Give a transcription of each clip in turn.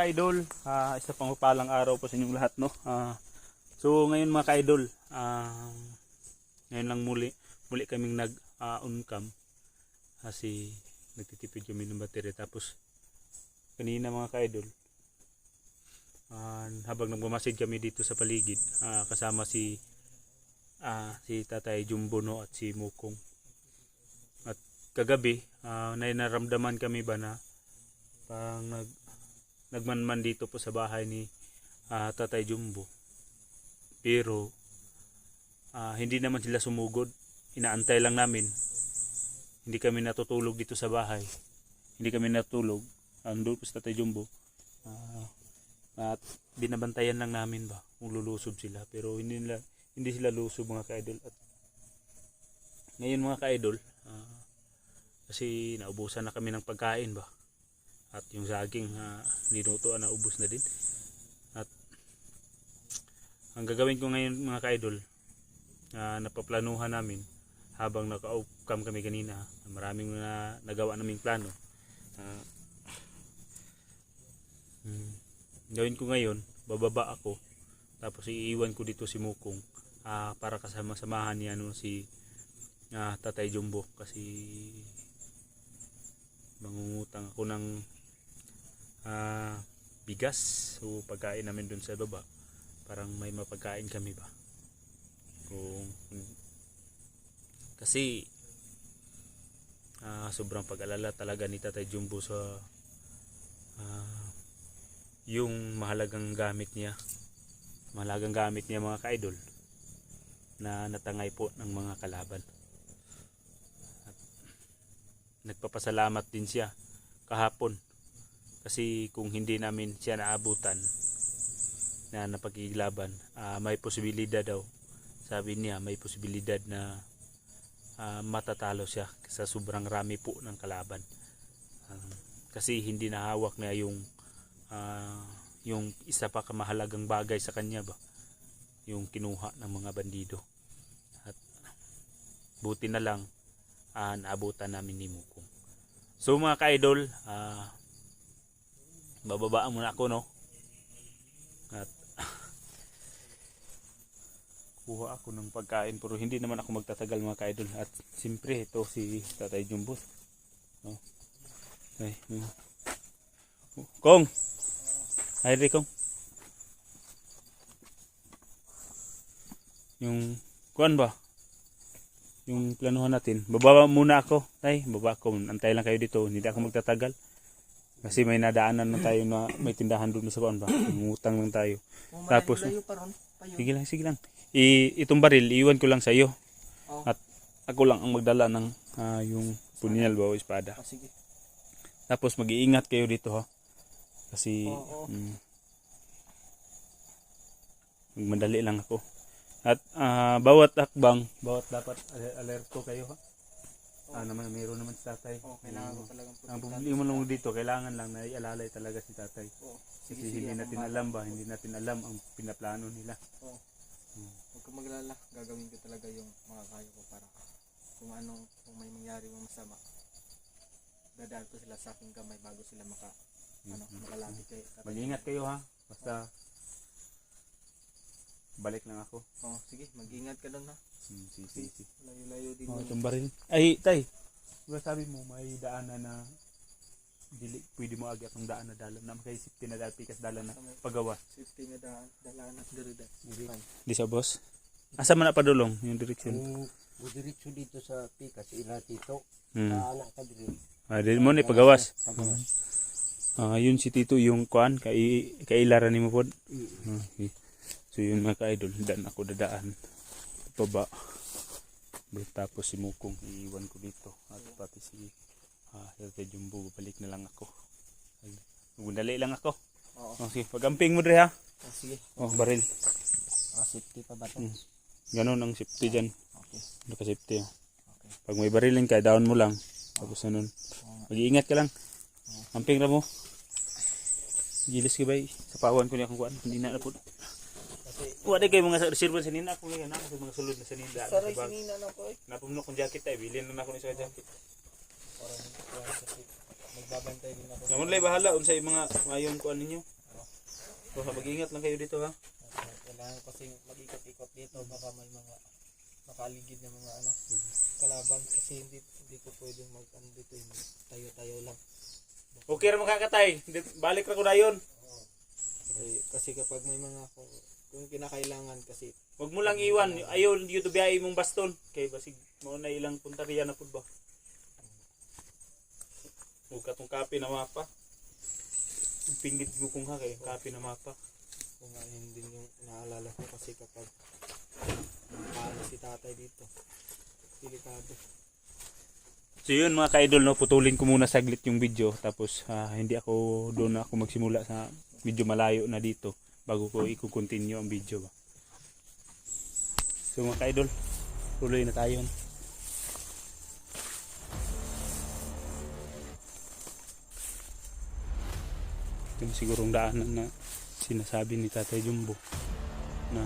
Ka-idol? Ah, isa pang mapalang araw po sa inyong lahat no. Ah, so ngayon mga ka-idol, ah, ngayon lang muli muli kaming nag ah, on cam kasi nagtitipid kami ng battery tapos kanina mga ka-idol ah, habang nagmamasid kami dito sa paligid ah, kasama si ah, si Tatay Jumbo no at si Mukong at kagabi ah, na naramdaman kami ba na parang nag nagmanman dito po sa bahay ni ah, Tatay Jumbo. Pero ah, hindi naman sila sumugod. Inaantay lang namin. Hindi kami natutulog dito sa bahay. Hindi kami natulog. Andun po si Tatay Jumbo. Ah, at binabantayan lang namin ba kung lulusob sila. Pero hindi nila hindi sila lusob mga ka-idol. At ngayon mga ka-idol, ah, kasi naubusan na kami ng pagkain ba at yung saging uh, nilutoan na ubos na din. At ang gagawin ko ngayon mga ka-idol uh, napaplanuhan namin habang naka-outcome kami kanina maraming na nagawa naming plano. Ah, hmm, gawin ko ngayon bababa ako tapos iiwan ko dito si Mukong ah, para kasama-samahan niya no, si ah, Tatay Jumbo. Kasi mangungutang ako ng ah, bigas. O pagkain namin dun sa baba parang may mapagkain kami ba kung kasi ah, sobrang pag-alala talaga ni Tatay Jumbo sa ah, yung mahalagang gamit niya mahalagang gamit niya mga ka-idol na natangay po ng mga kalaban. At nagpapasalamat din siya kahapon kasi kung hindi namin siya naabutan na napagiglaban, ah, may posibilidad daw. Sabi niya, may posibilidad na ah, matatalo siya sa sobrang rami po ng kalaban. Ah, kasi hindi nahawak niya yung ah, yung isa pa kamahalagang bagay sa kanya ba yung kinuha ng mga bandido at buti na lang ah, naabutan namin ni Mukong so mga ka-idol ah, bababaan muna ako no? At kuha ako ng pagkain pero hindi naman ako magtatagal mga kaidol. At siyempre ito si Tatay Jumbo no? ay, yun. Oh, Kong! Ay re Kong. Yung kuan ba? Yung planuhan natin. Bababa muna ako. Tay baba ako. Antay lang kayo dito. Hindi ako magtatagal kasi may nadaanan na tayo na may tindahan doon sa kuan ba. Ngutang lang tayo. Tapos- ron. Payo. Sige lang, sige lang. I, itong baril, iwan ko lang sa iyo. Oh. At ako lang ang magdala ng ah, yung punyal ba o espada. Oh, sige. Tapos mag-iingat kayo dito ha. Kasi Oo. mm, magmadali lang ako. At ah, bawat akbang, bawat dapat al- alerto kayo ha. Ah, naman, mayroon naman si tatay. Oh, kailangan ko talagang Ang protektahan. problema lang dito, kailangan lang na ialalay talaga si tatay. Oh, Kasi sige, sige. hindi ako natin bahala. alam ba, hindi natin alam ang pinaplano nila. Oh. Huwag kang maglala. Gagawin ko talaga yung mga kaya ko para kung anong kung may mangyari mang masama dadaan ko sila sa aking kamay bago sila maka ano, makalapit kay tatay. Mag-ingat kayo ha. Basta balik lang ako. Oh, sige, mag-ingat ka doon ha. Hmm, si, si, si. Layo-layo din. Oh, itong baril. Ay, tay. Diba sabi mo may daanan na dili pwede mo agi akong daan na dalan na makay safety na dati kas dalan na pagawa. safety nga daan, dalaan at dirida. Fine. Di sa boss. Asa man na padulong yung direksyon. Kung diretso dito sa pika sa ila tito, Hmm. anak ka diri. Ah, di mo ni pagawas. Pagawas. Ah, yun si Tito yung kuan kay kailaran nimo pod. Mm. Ah, okay. So yun mga ka-idol, dan ako dadaan. Baba. Bro, tapos si Mukong iiwan ko dito. At pati si ah, Sir Jumbo, balik na lang ako. Ay, Magundali lang ako. Oo. Oh, sige, pagamping mo dre ha. Oh, sige. Oh, baril. Ah, safety pa ba to? Mm. Ganon ang safety dyan. Okay. Naka-safety. oh. Okay. Pag may barilin ka, down mo lang. Tapos ano, mag-iingat ka lang. Amping ra mo. Gilis ka ba eh. Sa pawan ko niya kung kuan. Hindi na na po. Wala kayo mga reserve sa nina ako ngayon. Ako mga sulod na sa nina. Saray Sa sinina na ko eh. Napumno kong jacket ay. Bilhin na ako ni sa jacket. Parang magbabantay din ako. Naman lay bahala unsay mga mayong kuan ninyo. So, mag-ingat lang kayo dito ha. Kailangan kasi mag-ikot-ikot dito baka may mga makaligid na mga ano kalaban kasi hindi hindi ko pwedeng mag ano dito hindi tayo-tayo lang. Okay ra makakatay. Di- Balik ra ko dayon. Kasi, kasi kapag may mga kung, kinakailangan kasi Huwag mo lang iwan. Ayaw yung biyay mong baston. Kay basig mo na ilang punteriya na pud ba. Huwag ka tong kape na mapa. Pingit mo kung ha kay kape na mapa. kung ano yun din yung naalala ko kasi kapag paano si tatay dito delikado So yun mga ka-idol no, putulin ko muna saglit yung video tapos ah, hindi ako doon ako magsimula sa video malayo na dito bago ko i-continue ang video ba. So mga ka-idol, tuloy na tayo. Ito yung sigurong daanan na sinasabi ni Tatay Jumbo na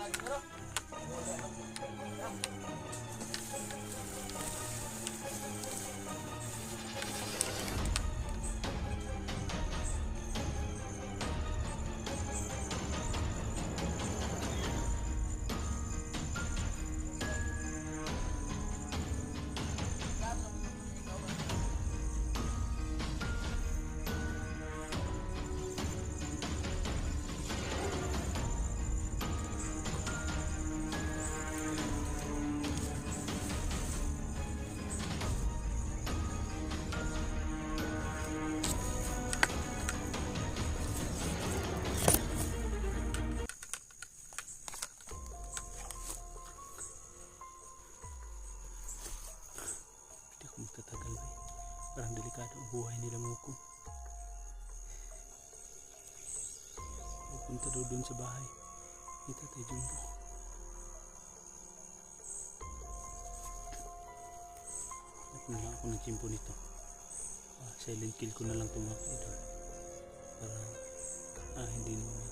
Hindi ako magtatagal ba Parang delikado ang buhay nila Mukong. Pupunta daw doon sa bahay ni Tatay Jumbo. Hanap na lang ako ng nito. Ah, silent kill ko na lang mga idol. Para ah, hindi na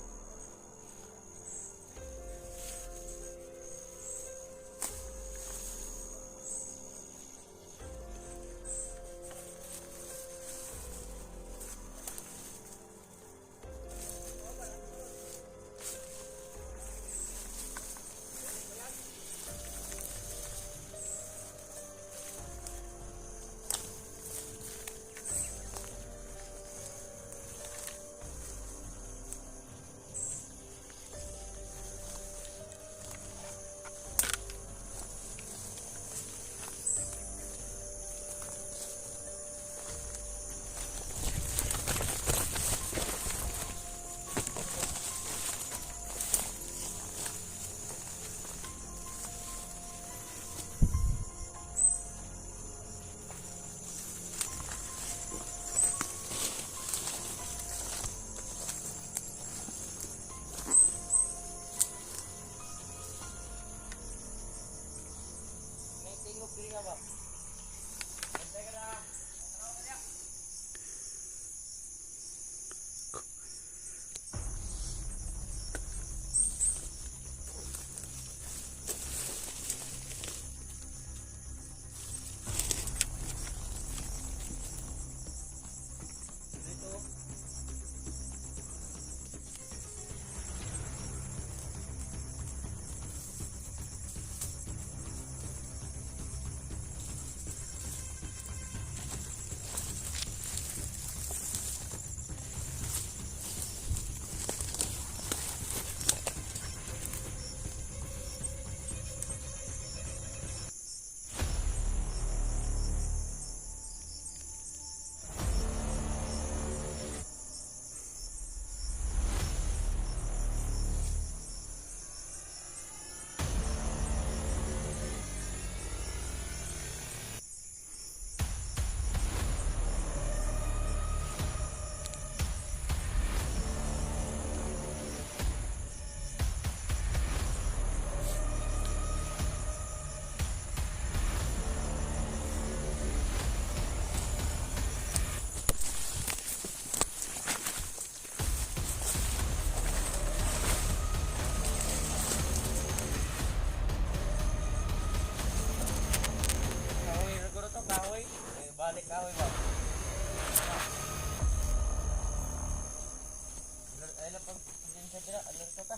Ay lang pag din sa tira, alerto ka.